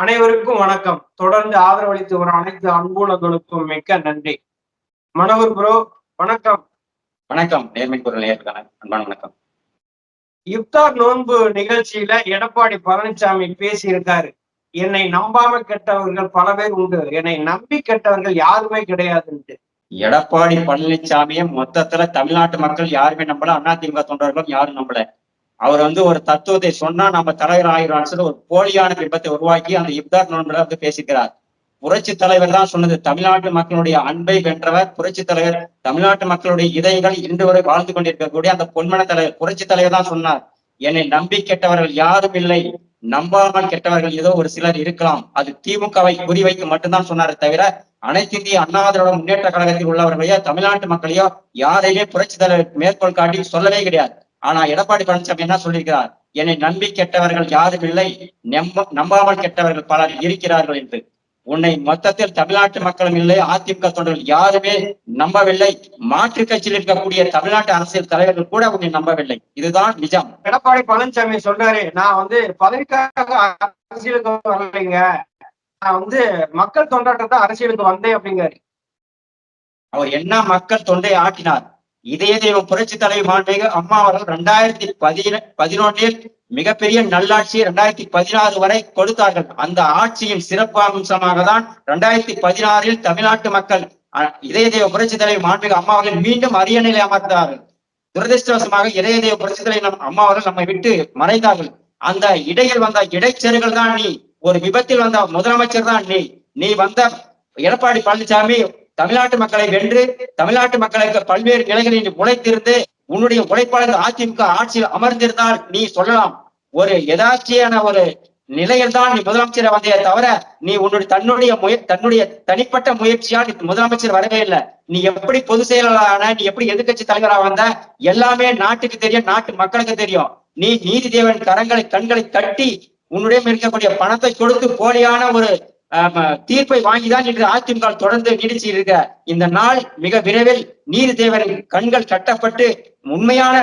அனைவருக்கும் வணக்கம். தொடர்ந்து ஆதரவளித்து வரும் அனைத்து அன்புலங்களுக்கும் மிக்க நன்றி. மனோகர் ப்ரோ வணக்கம். வணக்கம். நேர்மை குரல் அன்பான வணக்கம். இப்தார் நோன்பு நிகழ்ச்சியில எடப்பாடி பழனிசாமி பேசி இருக்காரு என்னை நம்பாம கெட்டவர்கள் பல பேர் உண்டு. என்னை நம்பி கெட்டவர்கள் யாருமே கிடையாதுன்ட்டு எடப்பாடி பழனிசாமியை மொத்தத்துல தமிழ்நாட்டு மக்கள் யாருமே நம்பல. அதிமுக தொண்டர்களும் யாரும் நம்பல. அவர் வந்து ஒரு தத்துவத்தை சொன்னா நம்ம தலைவர் ஆகிறான்னு சொல்லி ஒரு போலியான பிம்பத்தை உருவாக்கி அந்த இப்தார் நோன்புல வந்து பேசிக்கிறார் புரட்சி தலைவர் தான் சொன்னது தமிழ்நாட்டு மக்களுடைய அன்பை வென்றவர் புரட்சி தலைவர் தமிழ்நாட்டு மக்களுடைய இதயங்கள் இன்று வரை வாழ்ந்து கொண்டிருக்கக்கூடிய அந்த பொன்மன தலைவர் புரட்சி தலைவர் தான் சொன்னார். என்னை நம்பி கெட்டவர்கள் யாரும் இல்லை நம்பாமல் கெட்டவர்கள் ஏதோ ஒரு சிலர் இருக்கலாம். அது திமுகவை குறிவைத்து மட்டும்தான் சொன்னாரே தவிர அனைத்து இந்திய அண்ணா திராவிட முன்னேற்ற கழகத்தில் உள்ளவர்களையோ தமிழ்நாட்டு மக்களையோ யாரையுமே புரட்சி தலைவர் மேற்கோள் காட்டி சொல்லவே கிடையாது. ஆனா எடப்பாடி பழனிசாமி என்ன சொல்லியிருக்கிறார்? என்னை நம்பி கெட்டவர்கள் யாரும் இல்லை நம்ப நம்பாமல் கெட்டவர்கள் பலர் இருக்கிறார்கள் என்று. உன்னை மொத்தத்தில் தமிழ்நாட்டு மக்களும் இல்லை அதிமுக தொண்டர்கள் யாருமே நம்பவில்லை. மாற்று கட்சியில் இருக்கக்கூடிய தமிழ்நாட்டு அரசியல் தலைவர்கள் கூட உன்னை நம்பவில்லை. இதுதான் நிஜம். எடப்பாடி பழனிசாமி சொல்றாரு நான் வந்து பதவிக்காக அரசியலுக்கு வரலைங்க. நான் வந்து மக்கள் தொண்டாட்டத்தை அரசியலுக்கு வந்தேன் அப்படிங்கிறாரு. அவர் என்ன மக்கள் தொண்டை ஆட்டினார் இதய தெய்வ புரட்சி தலைவி மாண்புமிகு அம்மா அவர்கள் இரண்டாயிரத்தி பதின பதினொன்றில் மிகப்பெரிய நல்லாட்சி இரண்டாயிரத்தி பதினாறு வரை கொடுத்தார்கள். அந்த ஆட்சியின் சிறப்பு அம்சமாக தான் இரண்டாயிரத்தி பதினாறில் தமிழ்நாட்டு மக்கள் அஹ், இதய தெய்வ புரட்சி தலைவி மாண்புமிகு அம்மா அவர்கள் மீண்டும் அரியணையில் அமர்ந்தார்கள் துரதிருஷ்டவசமாக இதய தெய்வ புரட்சி தலைவி நம் அம்மா அவர்கள் நம்மை விட்டு மறைந்தார்கள். அந்த இடையில் வந்த இடைச்செருகள் தான் நீ ஒரு விபத்தில் வந்த முதலமைச்சர் தான் நீ. நீ வந்த எடப்பாடி பழனிசாமி தமிழ்நாட்டு மக்களை வென்று தமிழ்நாட்டு மக்களுக்கு பல்வேறு நிலைகளில் நீ உழைத்திருந்து உன்னுடைய உழைப்பாளர் அதிமுக ஆட்சியில் அமர்ந்திருந்தால் நீ சொல்லலாம். ஒரு எதாச்சியான ஒரு நிலையில் தான் நீ முதலமைச்சர் வந்தே தவிர நீ உன்னுடைய தன்னுடைய முய தன்னுடைய தனிப்பட்ட முயற்சியால் நீ முதலமைச்சர் வரவே இல்லை. நீ எப்படி பொது செயலாளரான நீ எப்படி எதிர்க்கட்சி தலைவராக வந்த எல்லாமே நாட்டுக்கு தெரியும் நாட்டு மக்களுக்கு தெரியும். நீ நீதி தேவன் கரங்களை கண்களை கட்டி உன்னுடைய இருக்கக்கூடிய பணத்தை கொடுத்து போலியான ஒரு தீர்ப்பை வாங்கிதான் இன்று அதிமுக தொடர்ந்து நீடிச்சு இருக்க இந்த நாள் மிக விரைவில் நீதி தேவரின் கண்கள் கட்டப்பட்டு உண்மையான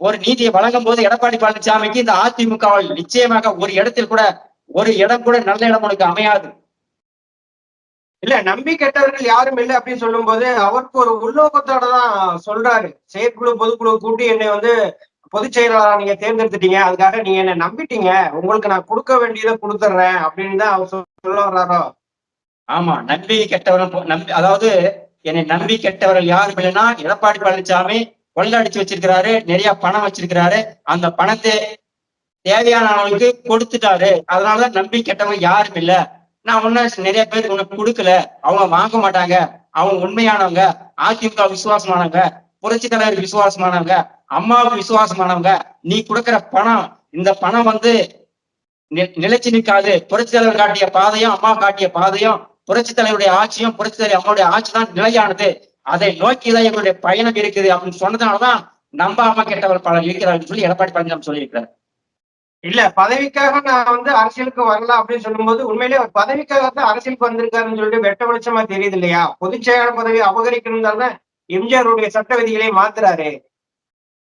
ஒரு நீதியை வழங்கும் போது எடப்பாடி பழனிசாமிக்கு இந்த அதிமுகவில் நிச்சயமாக ஒரு இடத்தில் கூட ஒரு இடம் கூட நல்ல இடம் உனக்கு அமையாது. இல்ல நம்பி கெட்டவர்கள் யாரும் இல்லை அப்படின்னு சொல்லும்போது அவருக்கு ஒரு உள்நோக்கத்தோட தான் சொல்றாரு. செயற்குழு பொதுக்குழு கூட்டி என்னை வந்து பொதுச் செயலாளராக நீங்க தேர்ந்தெடுத்துட்டீங்க அதுக்காக நீங்க என்ன நம்பிட்டீங்க உங்களுக்கு நான் கொடுக்க வேண்டியதை கொடுத்துட்றேன் அப்படின்னு தான் அவர் சொல்ல வர்றாரோ? ஆமா நம்பி கெட்டவர்கள் போ- நம்பி அதாவது என்னை நம்பி கெட்டவர்கள் யாரும் இல்லைன்னா எடப்பாடி பழனிசாமி கொள்ளடிச்சு வச்சிருக்கிறாரு நிறைய பணம் வச்சிருக்கிறாரு அந்த பணத்தை தேவையான அளவுக்கு கொடுத்துட்டாரு அதனாலதான் நம்பி கெட்டவங்க யாரும் இல்ல நான் ஒன்னும் நிறைய பேருக்கு உனக்கு கொடுக்கல. அவங்க வாங்க மாட்டாங்க. அவங்க உண்மையானவங்க அதிமுக விசுவாசமானவங்க. புரட்சி தலைவர் விசுவாசமானவங்க அம்மாவுக்கு விசுவாசமானவங்க நீ கொடுக்கிற பணம் இந்த பணம் வந்து நிலைச்சு நிற்காது புரட்சி தலைவர் காட்டிய பாதையும் அம்மா காட்டிய பாதையும் புரட்சி தலைவருடைய ஆட்சியும் புரட்சி தலைவர் அம்மாவுடைய ஆட்சி தான் நிலையானது. அதை நோக்கிதான் எங்களுடைய பயணம் இருக்குது அப்படின்னு சொன்னதுனாலதான் அம்மா கெட்டவர் பலர் இருக்கிறார்கள் சொல்லி எடப்பாடி பழனிசாமி சொல்லியிருக்கிறார். இல்ல பதவிக்காக நான் வந்து அரசியலுக்கு வரல அப்படின்னு சொல்லும்போது உண்மையிலே அவர் பதவிக்காக தான் அரசியலுக்கு வந்திருக்காருன்னு சொல்லிட்டு வெட்ட வெளிச்சமா தெரியுது இல்லையா? பொதுச் செயலாளர் பதவி அபகரிக்கணும் தானே எம்ஜிஆருடைய சட்ட விதிகளை மாத்துறாரு.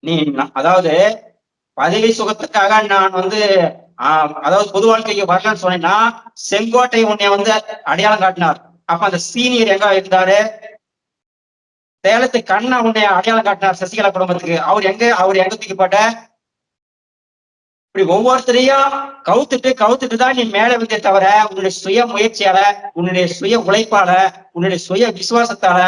நீ அதாவது பதவி சுகத்துக்காக நான் வந்து ஆஹ், அதாவது பொது வாழ்க்கைக்கு வரலன்னு சொன்னேன்னா செங்கோட்டை உன்னை வந்து அடையாளம் காட்டினார். அப்ப அந்த சீனியர் எங்க இருந்தாரு? சேலத்து கண்ணா உன்னை அடையாளம் காட்டினார் சசிகலா குடும்பத்துக்கு. அவர் எங்க அவர் எங்க தூக்கிப்பட்ட இப்படி ஒவ்வொருத்தரையும் கவுத்துட்டு கவுத்துட்டு தான் நீ மேல வந்தே தவிர உன்னுடைய சுய முயற்சியால உன்னுடைய சுய உழைப்பால உன்னுடைய சுய விசுவாசத்தால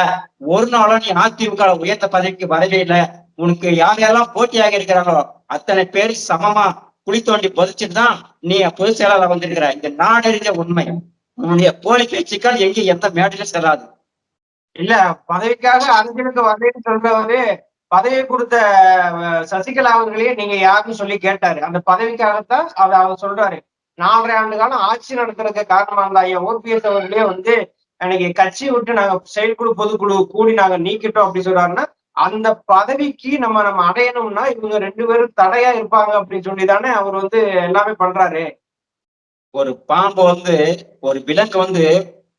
ஒரு நாளும் நீ அதிமுக உயர்ந்த பதவிக்கு வரவே இல்லை. உனக்கு யார் யாரெல்லாம் போட்டியாக இருக்கிறாங்களோ அத்தனை பேர் சமமா குழி தோண்டி புதைச்சிட்டு தான் நீ பொதுச் செயலாளர் வந்திருக்கிற. இந்த நாடறிஞ்ச உண்மை. உன்னுடைய போலி பேச்சுக்கள் எங்கே எந்த மேடையிலும் செல்லாது. இல்ல பதவிக்காக அரசியலுக்கு வரலன்னு சொல்றவரு பதவி கொடுத்த சசிகலா அவர்களே நீங்க யாருன்னு சொல்லி கேட்டாரு. அந்த பதவிக்காகத்தான் அவர் அவர் சொல்றாரு. நாலரை ஆண்டு காலம் ஆட்சி நடத்துறதுக்கு காரணமா இருந்த ஐயா ஓபிஎஸ் அவர்களே வந்து எனக்கு கட்சி விட்டு நாங்க செயற்குழு பொதுக்குழு கூடி நாங்க நீக்கிட்டோம் அப்படி சொல்றாருன்னா அந்த பதவிக்கு நம்ம நம்ம அடையணும்னா இவங்க ரெண்டு பேரும் தடையா இருப்பாங்க அப்படின்னு சொல்லி தானே அவர் வந்து எல்லாமே பண்றாரு. ஒரு பாம்பு வந்து ஒரு விலங்கு வந்து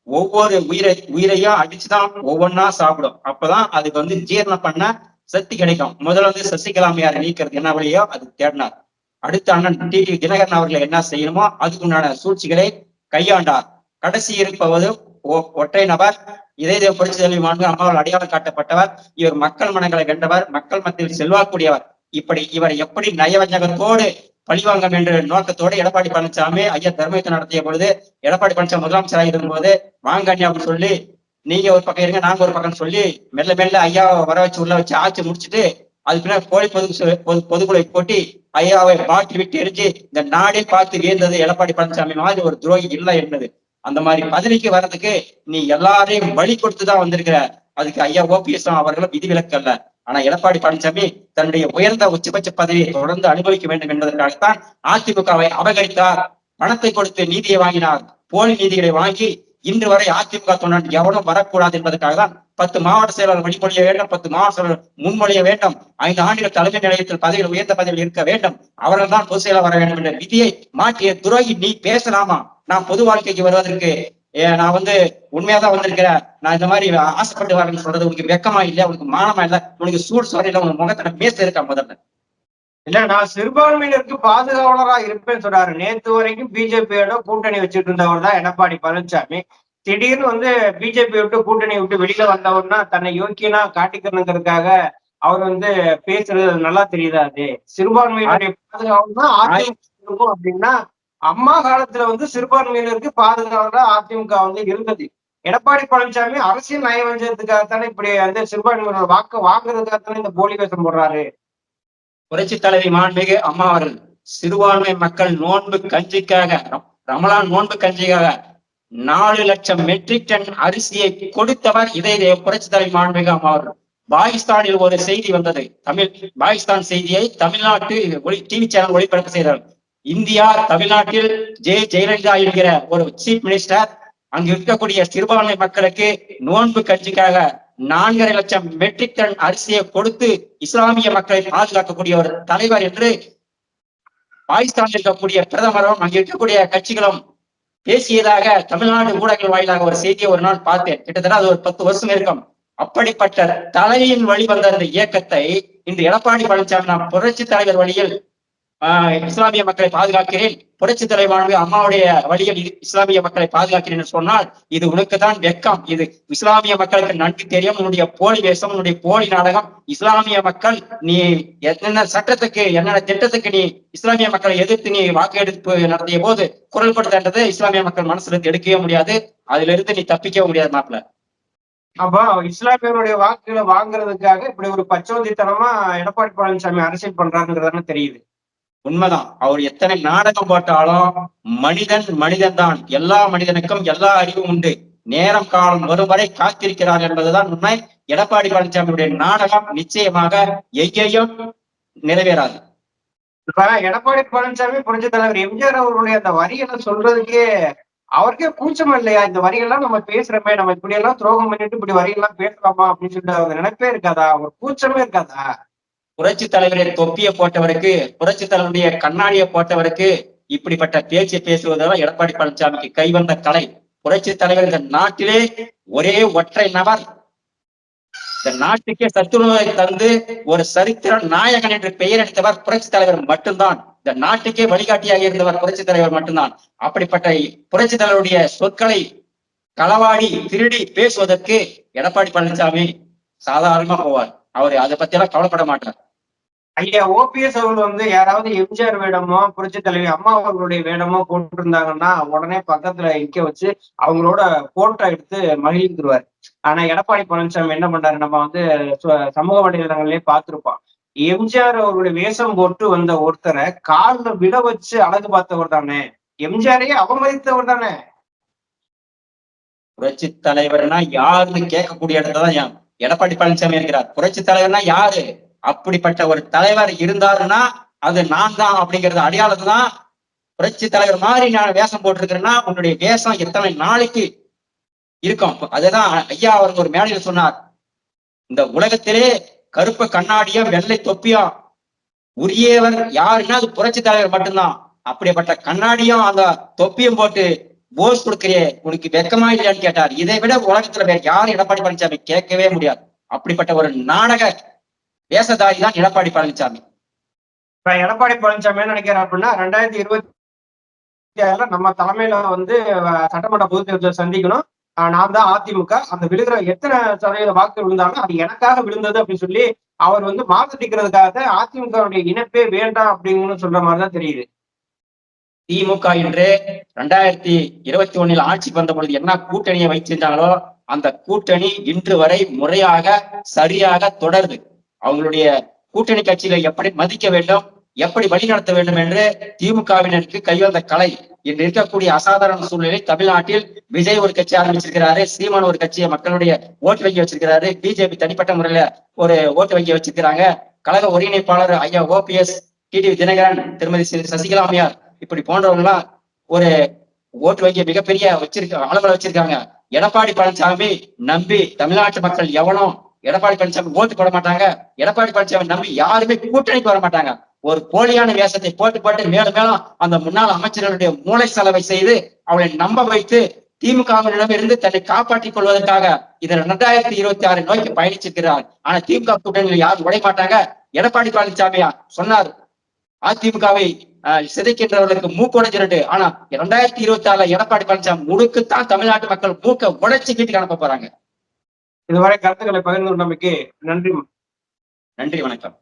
ஒவ்வொரு உயிரை உயிரையா அடிச்சுதான் ஒவ்வொன்னா சாப்பிடும். அப்பதான் அதுக்கு வந்து ஜீரணம் பண்ண சக்தி கிடைக்கும். முதல்ல வந்து சசிகலாமையார் நீக்கிறது என்ன வழியோ அது தேடினார். அடுத்த அண்ணன் டி. டி தினகரன் அவர்களை என்ன செய்யணுமோ அதுக்குண்டான சூழ்ச்சிகளை கையாண்டார். கடைசி இருப்பவது ஒ- ஒற்றை நபர். இதய புரட்சி தலைவி மாண்பு அம்மாவால் அடையாளம் காட்டப்பட்டவர். இவர் மக்கள் மனங்களை வென்றவர் மக்கள் மத்தியில் செல்வாக்கூடியவர். இப்படி இவர் எப்படி நயவஞ்சகத்தோடு பழிவாங்கம் என்ற நோக்கத்தோடு எடப்பாடி பழனிசாமி ஐயா தர்மயத்தை நடத்திய பொழுது எடப்பாடி பழனிசாமி முதலமைச்சராக இருந்தபோது வாங்க அப்படின்னு சொல்லி நீங்க ஒரு பக்கம் இருங்க நாங்க ஒரு பக்கம் சொல்லி மெல்ல மெல்ல ஐயாவை வர வச்சு உள்ள வச்சு ஆட்சி முடிச்சிட்டு அது பின்னாடி போலி பொது பொது பொதுக்குழு போட்டி ஐயாவை மாற்றி விட்டு எரிஞ்சு இந்த நாடே பார்த்து வியந்தது எடப்பாடி பழனிசாமி மாதிரி ஒரு துரோகி இல்லை என்னது அந்த மாதிரி பதவிக்கு வர்றதுக்கு நீ எல்லாரையும் வழி கொடுத்துதான் வந்திருக்கிற. அதுக்கு ஐயா ஓபிஎஸ் அவர்களும் விதிவிலக்கு அல்ல. ஆனா எடப்பாடி பழனிசாமி தன்னுடைய உயர்ந்த உச்சபட்ச பதவியை தொடர்ந்து அனுபவிக்க வேண்டும் என்பதற்காகத்தான் அதிமுகவை அபகரித்தார். பணத்தை கொடுத்து நீதியை வாங்கினார். போலி நீதிகளை வாங்கி இன்று வரை அதிமுக தொண்டன் எவனும் வரக்கூடாது என்பதற்காக தான் பத்து மாவட்ட செயலாளர் வழிமொழிய வேண்டும் பத்து மாவட்ட செயலாளர் முன்மொழிய வேண்டும் ஐந்து ஆண்டுகள் தலைமை நிலையத்தில் பதவியில் உயர்ந்த பதவியில் இருக்க வேண்டும். அவர்கள் தான் பொது செயலாளர் வர வேண்டும் என்ற விதியை மாற்றிய துரோகி நீ பேசலாமா? நான் பொது வாழ்க்கைக்கு வருவதற்கு நான் வந்து உண்மையாதான் வந்திருக்கிறேன். நான் இந்த மாதிரி ஆசைப்பட்டு வரேன்னு சொல்றது உனக்கு வெக்கமா இல்லையா? உனக்கு மானமா இல்ல? உனக்கு சூடு சொல்ற உங்க உனக்கு முகத்துல பேச இருக்கா முதல்ல? இல்ல நான் சிறுபான்மையினருக்கு பாதுகாவலரா இருப்பேன்னு சொல்றாரு நேத்து வரைக்கும் பிஜேபியோட கூட்டணி வச்சுட்டு இருந்தவர் தான் எடப்பாடி பழனிசாமி திடீர்னு வந்து பிஜேபி விட்டு கூட்டணி விட்டு வெளியில வந்தவர்னா தன்னை யோக்கியனா காட்டிக்கணுங்கிறதுக்காக அவர் வந்து பேசுறது நல்லா தெரியுதா அது? சிறுபான்மையினுடைய பாதுகாவலா அதிமுக இருக்கும் அப்படின்னா அம்மா காலத்துல வந்து சிறுபான்மையினருக்கு பாதுகாவலரா அதிமுக வந்து இருந்தது. எடப்பாடி பழனிசாமி அரசியல் நயவஞ்சத்துக்காகத்தானே இப்படி வந்து சிறுபான்மையினர் வாக்கு வாங்குறதுக்காகத்தானே இந்த போலி வேஷம் போடுறாரு. புரட்சி தலைவி மாண்புமிகு அம்மா அவர்கள் சிறுபான்மை மக்கள் நோன்பு கஞ்சிக்காக ரம்- ரமலான் நோன்பு கஞ்சிக்காக நாலு லட்சம் மெட்ரிக் டன் அரிசியை கொடுத்தவர் இதய புரட்சி தலைவி மாண்புமிகு அம்மா அவர்கள். பாகிஸ்தானில் ஒரு செய்தி வந்தது. தமிழ் பாகிஸ்தான் செய்தியை தமிழ்நாட்டு ஒளி டிவி சேனல் ஒளிபரப்பு செய்தார் இந்தியா தமிழ்நாட்டில் ஜெ ஜெயலலிதா என்கிற ஒரு சீஃப் மினிஸ்டர் அங்கு இருக்கக்கூடிய சிறுபான்மை மக்களுக்கு நோன்பு கட்சிக்காக நான்கரை லட்சம் மெட்ரிக் டன் அரிசியை கொடுத்து இஸ்லாமிய மக்களை பாதுகாக்கக்கூடிய ஒரு தலைவர் என்று பாகிஸ்தானில் இருக்கக்கூடிய பிரதமரும் அங்கு இருக்கக்கூடிய கட்சிகளும் பேசியதாக தமிழ்நாடு ஊடகங்கள் வாயிலாக ஒரு செய்தியை ஒரு நாள் பார்த்தேன். கிட்டத்தட்ட அது ஒரு பத்து வருஷம் இருக்கும். அப்படிப்பட்ட தலையின் வழி வந்த அந்த இயக்கத்தை இந்த எடப்பாடி பழனிசாமி நான் புரட்சி தலைவர் வழியில் இஸ்லாமிய மக்களை பாதுகாக்கிறேன். புரட்சி தலைவரான அம்மாவுடைய வழியில் இது இஸ்லாமிய மக்களை பாதுகாக்கிறேன் என்று சொன்னால் இது உனக்கு தான் வெக்கம் இது இஸ்லாமிய மக்களுக்கு நன்கு தெரியும். உன்னுடைய போலி வேஷம் உன்னுடைய போலி நாடகம். இஸ்லாமிய மக்கள் நீ என்னென்ன சட்டத்துக்கு என்னென்ன திட்டத்துக்கு நீ இஸ்லாமிய மக்களை எதிர்த்து நீ வாக்கெடுப்பு நடத்திய போது குரல் கொடுத்தது இஸ்லாமிய மக்கள் மனசுல இருந்து எடுக்கவே முடியாது. அதுல இருந்து நீ தப்பிக்கவே முடியாது மாப்பிள்ள. அப்போ இஸ்லாமியருடைய வாக்குகளை வாங்குறதுக்காக இப்படி ஒரு பச்சோந்தித்தனமா எடப்பாடி பழனிசாமி அரசியல் பண்றாருங்கிறதான தெரியுது. உண்மைதான். அவர் எத்தனை நாடகம் போட்டாலும் மனிதன் மனிதன் தான் எல்லா மனிதனுக்கும் எல்லா அறிவும் உண்டு. நேரம் காலம் வரும் வரை காத்திருக்கிறார் என்பதுதான் உண்மை. எடப்பாடி பழனிசாமியுடைய நாடகம் நிச்சயமாக எங்கேயும் நிறைவேறாது. எடப்பாடி பழனிசாமி புரட்சி தலைவர் எம்ஜிஆர் அவருடைய அந்த வரிகளை சொல்றதுக்கே அவருக்கே கூச்சம் இல்லையா? இந்த வரிகள்லாம் நம்ம பேசுறோமே நம்ம இப்படி எல்லாம் துரோகம் பண்ணிட்டு இப்படி வரியெல்லாம் பேசலாமா அப்படின்னு சொல்லிட்டு அவர் நினைப்பே இருக்காதா? ஒரு கூச்சமே இருக்காதா? புரட்சி தலைவரின் தொப்பியை போட்டவருக்கு புரட்சி தலைவருடைய கண்ணாடியை போட்டவருக்கு இப்படிப்பட்ட பேச்சை பேசுவதெல்லாம் எடப்பாடி பழனிசாமிக்கு கைவந்த கலை. புரட்சி தலைவர் இந்த நாட்டிலே ஒரே ஒற்றை நபர். இந்த நாட்டுக்கே சத்துணவை தந்து ஒரு சரித்திர நாயகன் என்று பெயர் எடுத்தவர் புரட்சி தலைவர் மட்டும்தான். இந்த நாட்டுக்கே வழிகாட்டியாக இருந்தவர் புரட்சி தலைவர் மட்டும்தான். அப்படிப்பட்ட புரட்சி தலைவருடைய சொற்களை களவாடி திருடி பேசுவதற்கு எடப்பாடி பழனிசாமி சாதாரணமா போவார். அவர் அதை பத்தி எல்லாம் கவலைப்பட மாட்டார். ஐயா ஓபிஎஸ் அவர்கள் வந்து யாராவது எம்ஜிஆர் வேடமோ புரட்சி தலைவி அம்மா அவர்களுடைய வேடமோ போட்டிருந்தாங்கன்னா உடனே பக்கத்துல நிக்க வச்சு அவங்களோட போட்டோ எடுத்து மகிழ்ந்துருவார் ஆனா எடப்பாடி பழனிசாமி என்ன பண்றாரு? நம்ம வந்து சு- சமூக வலைதளங்கள்லயே பார்த்திருப்போம். எம்ஜிஆர் அவருடைய வேஷம் போட்டு வந்த ஒருத்தரை கால்ல விட வச்சு அழகு பார்த்தவர் தானே? எம்ஜிஆரையே அவமதித்தவர் தானே? புரட்சி தலைவர்னா யாருன்னு கேட்கக்கூடிய இடத்துல தான் எடப்பாடி பழனிசாமி இருக்கிறார். புரட்சி தலைவர்னா யாரு? அப்படிப்பட்ட ஒரு தலைவர் இருந்தாருன்னா அது நான் தான் அப்படிங்கறது அடையாளத்து தான் புரட்சி தலைவர் மாதிரி நான் வேஷம் போட்டிருக்கிறேன்னா உன்னுடைய வேஷம் எத்தனை நாளைக்கு இருக்கும்? அதுதான் ஐயா அவர் ஒரு மேடையில் சொன்னார். இந்த உலகத்திலே கருப்பு கண்ணாடியும் வெள்ளை தொப்பியும் உரியவர் யாருன்னா அது புரட்சி தலைவர் மட்டும்தான். அப்படிப்பட்ட கண்ணாடியும் அந்த தொப்பியும் போட்டு போஸ் கொடுக்கிறியே உனக்கு வெக்கமா இல்லையான்னு கேட்டார். இதை விட உலகத்துல வேற யாரும் எடப்பாடி பழனிசாமி கேட்கவே முடியாது. அப்படிப்பட்ட ஒரு நாடக வேஷதாரி தான் எடப்பாடி பழனிசாமி. இப்ப எடப்பாடி பழனிசாமி என்ன நினைக்கிறார் அப்படின்னா ரெண்டாயிரத்தி இருபத்தி தேர்தல நம்ம தலைமையில வந்து சட்டமன்ற பொதுத் தேர்தல் சந்திக்கணும். நான் தான் அதிமுக. அந்த விழுகிற எத்தனை சதவீத வாக்கு விழுந்தாலும் அது எனக்காக விழுந்தது அப்படின்னு சொல்லி அவர் வந்து மாத்தடிக்கிறதுக்காக அதிமுகவுடைய இணைப்பே வேண்டாம் அப்படின்னு சொல்ற மாதிரி தான் தெரியுது. திமுக இன்று ரெண்டாயிரத்தி இருபத்தி ஒண்ணில் ஆட்சிக்கு வந்த பொழுது என்ன கூட்டணியை வைத்திருந்தாங்களோ அந்த கூட்டணி இன்று வரை முறையாக சரியாக தொடருது. அவங்களுடைய கூட்டணி கட்சிகளை எப்படி மதிக்க வேண்டும் எப்படி வழிநடத்த வேண்டும் என்று திமுகவினருக்கு கைவந்த கலை. இன்று இருக்கக்கூடிய அசாதாரண சூழ்நிலை தமிழ்நாட்டில் விஜய் ஒரு கட்சி ஆரம்பிச்சிருக்கிறாரு சீமான் ஒரு கட்சியை மக்களுடைய ஓட்டு வங்கி வச்சிருக்கிறாரு பிஜேபி தனிப்பட்ட முறையில ஒரு ஓட்டு வங்கி வச்சிருக்கிறாங்க. கழக ஒருங்கிணைப்பாளர் ஐயா ஓபிஎஸ் டிடிவி தினகரன் திருமதி சி- சசிகலா அம்மையார் இப்படி போன்றவங்களாம் ஒரு ஓட்டு வங்கிய மிகப்பெரிய வச்சிருக்க அளவில் வச்சிருக்காங்க. எடப்பாடி பழனிசாமி நம்பி தமிழ்நாட்டு மக்கள் எவனும் எடப்பாடி பழனிசாமி ஓட்டு போட மாட்டாங்க. எடப்பாடி பழனிசாமி நம்பி யாருமே கூட்டணிக்கு வர மாட்டாங்க. ஒரு போலியான வேஷத்தை போட்டு போட்டு மேலும் மேலும் அந்த முன்னாள் அமைச்சர்களுடைய மூளை செலவை செய்து அவளை நம்ப வைத்து திமுகவிடம் இருந்து தன்னை காப்பாற்றிக் கொள்வதற்காக இதில் இரண்டாயிரத்தி இருபத்தி ஆறு நோக்கி பயணிச்சிருக்கிறார். ஆனா திமுக கூட்டணியில் யாரும் உடைய மாட்டாங்க. எடப்பாடி பழனிசாமியா சொன்னார். அதிமுகவை அஹ், சிதைக்கின்றவர்களுக்கு மூக்குடைஞ்சிருக்கு ஆனா இரண்டாயிரத்தி இருபத்தி ஆறுல எடப்பாடி பழனிசாமி முழுக்குத்தான் தமிழ்நாட்டு மக்கள் மூக்க உடைச்சு வீட்டுக்கு அனுப்ப போறாங்க. இதுவரை கருத்துக்களை பகிர்ந்து கொண்டமைக்கு நன்றி நன்றி வணக்கம்.